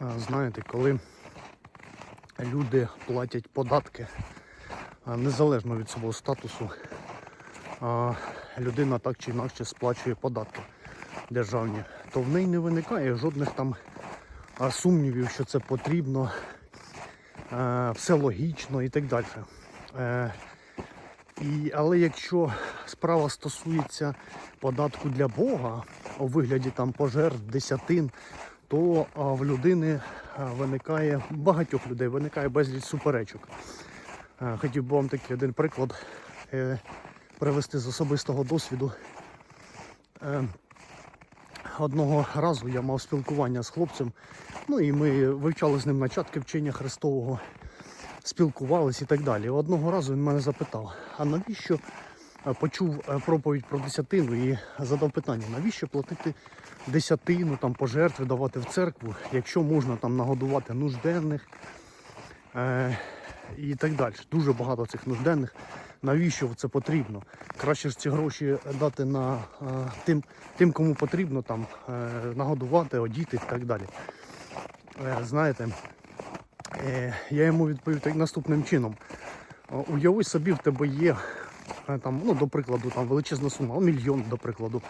Знаєте, коли люди платять податки, незалежно від свого статусу, людина так чи інакше сплачує податки державні, то в неї не виникає жодних там сумнівів, що це потрібно, все логічно і так далі. Е, І, але якщо справа стосується податку для Бога у вигляді там пожертв, десятин, то в людини виникає, багатьох людей виникає безліч суперечок. Хотів би вам такий один приклад е, привести з особистого досвіду. Е, Одного разу я мав спілкування з хлопцем, ну і ми вивчали з ним начатки вчення Христового, спілкувались і так далі. Одного разу він мене запитав, а навіщо почув е, проповідь про десятину і задав питання, навіщо платити десятину, там пожертви давати в церкву, якщо можна там нагодувати нужденних е, і так далі. Дуже багато цих нужденних. Навіщо це потрібно? Краще ж ці гроші дати на е, тим, тим, кому потрібно там е, нагодувати, одіти і так далі. Е, знаєте, е, я йому відповів так наступним чином. Уяви собі, в тебе є е, там, ну, до прикладу, там величезна сума, мільйон, до прикладу,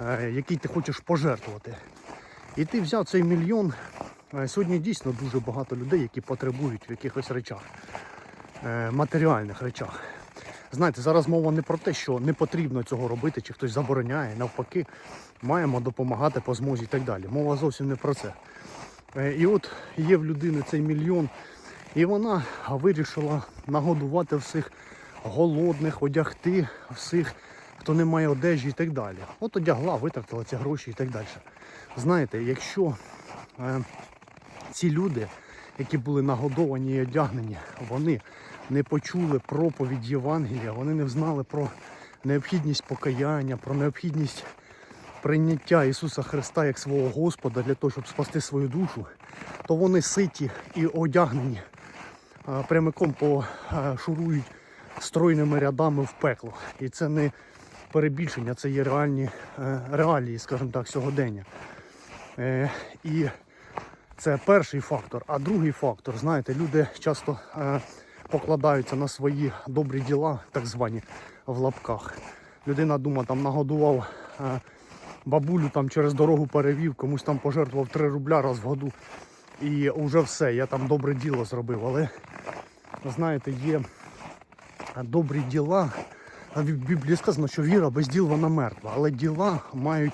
е, який ти хочеш пожертвувати. І ти взяв цей мільйон. Е, Сьогодні дійсно дуже багато людей, які потребують в якихось речах, е, матеріальних речах. Знаєте, зараз мова не про те, що не потрібно цього робити, чи хтось забороняє. Навпаки, маємо допомагати по змозі і так далі. Мова зовсім не про це. Е, І от є в людини цей мільйон, і вона вирішила нагодувати всіх голодних, одягти всіх, хто не має одежі і так далі. От одягла, витратила ці гроші і так далі. Знаєте, якщо е, ці люди, які були нагодовані і одягнені, вони не почули проповідь Євангелія, вони не знали про необхідність покаяння, про необхідність прийняття Ісуса Христа як свого Господа для того, щоб спасти свою душу, то вони ситі і одягнені прямиком пошурують стройними рядами в пекло. І це не перебільшення, це є реальні е, реалії, скажімо так, сьогодення. Е, І це перший фактор. А другий фактор, знаєте, люди часто е, покладаються на свої добрі діла, так звані в лапках. Людина думає, там нагодував бабулю там через дорогу перевів, комусь там пожертвував 3 рубля раз в году. І вже все, я там добре діло зробив. Але знаєте, є добрі діла. В Біблії сказано, що віра без діл вона мертва, але діла мають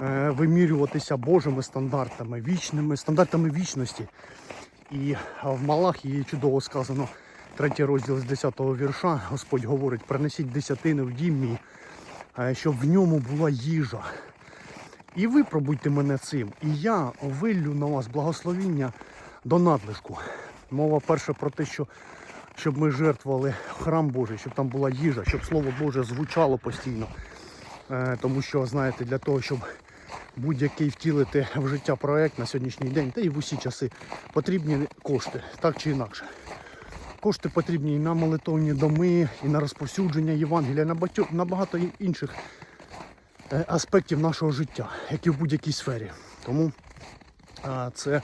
е, вимірюватися Божими стандартами, вічними стандартами вічності. І а, в Малахії чудово сказано, третій розділ з 10-го вірша, Господь говорить, принесіть десятини в дім мій, е, щоб в ньому була їжа. І випробуйте мене цим, і я виллю на вас благословіння до надлишку. Мова перша про те, що щоб ми жертвували храм Божий, щоб там була їжа, щоб Слово Боже звучало постійно. Е, Тому що, знаєте, для того, щоб будь-який втілити в життя проект на сьогоднішній день, та і в усі часи потрібні кошти, так чи інакше. Кошти потрібні і на молитовні доми, і на розповсюдження Євангелія, на багатьох- на багато інших е, аспектів нашого життя, як і в будь-якій сфері. Тому це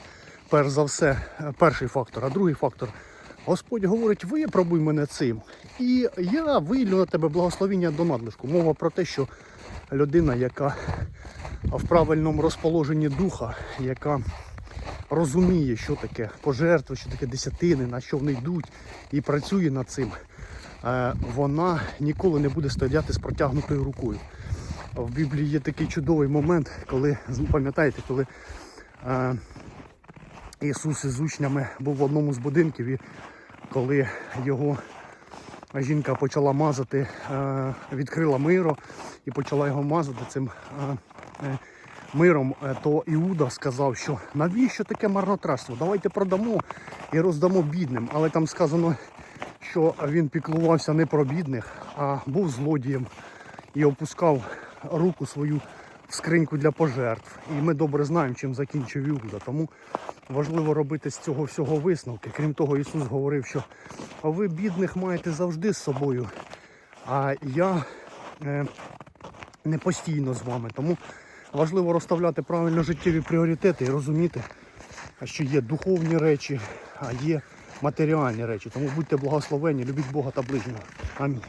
перш за все е, перший фактор. А другий фактор. Господь говорить, випробуй мене цим. І я вилю на тебе благословіння до надлишку. Мова про те, що людина, яка в правильному розположенні духа, яка розуміє, що таке пожертви, що таке десятини, на що вони йдуть, і працює над цим, е, вона ніколи не буде стояти з протягнутою рукою. В Біблії є такий чудовий момент, коли, пам'ятаєте, коли е, Ісус із учнями був в одному з будинків, і коли його жінка почала мазати, е, відкрила миро і почала його мазати цим е, е, миром, то Іуда сказав, що навіщо таке марнотратство? Давайте продамо і роздамо бідним. Але там сказано, що він піклувався не про бідних, а був злодієм і опускав руку свою в скриньку для пожертв. І ми добре знаємо, чим закінчив Іуда. Тому важливо робити з цього всього висновки. Крім того, Ісус говорив, що ви бідних маєте завжди з собою, а я е, не постійно з вами. Тому важливо розставляти правильно життєві пріоритети і розуміти, що є духовні речі, а є матеріальні речі. Тому будьте благословені, любіть Бога та ближнього. Амінь.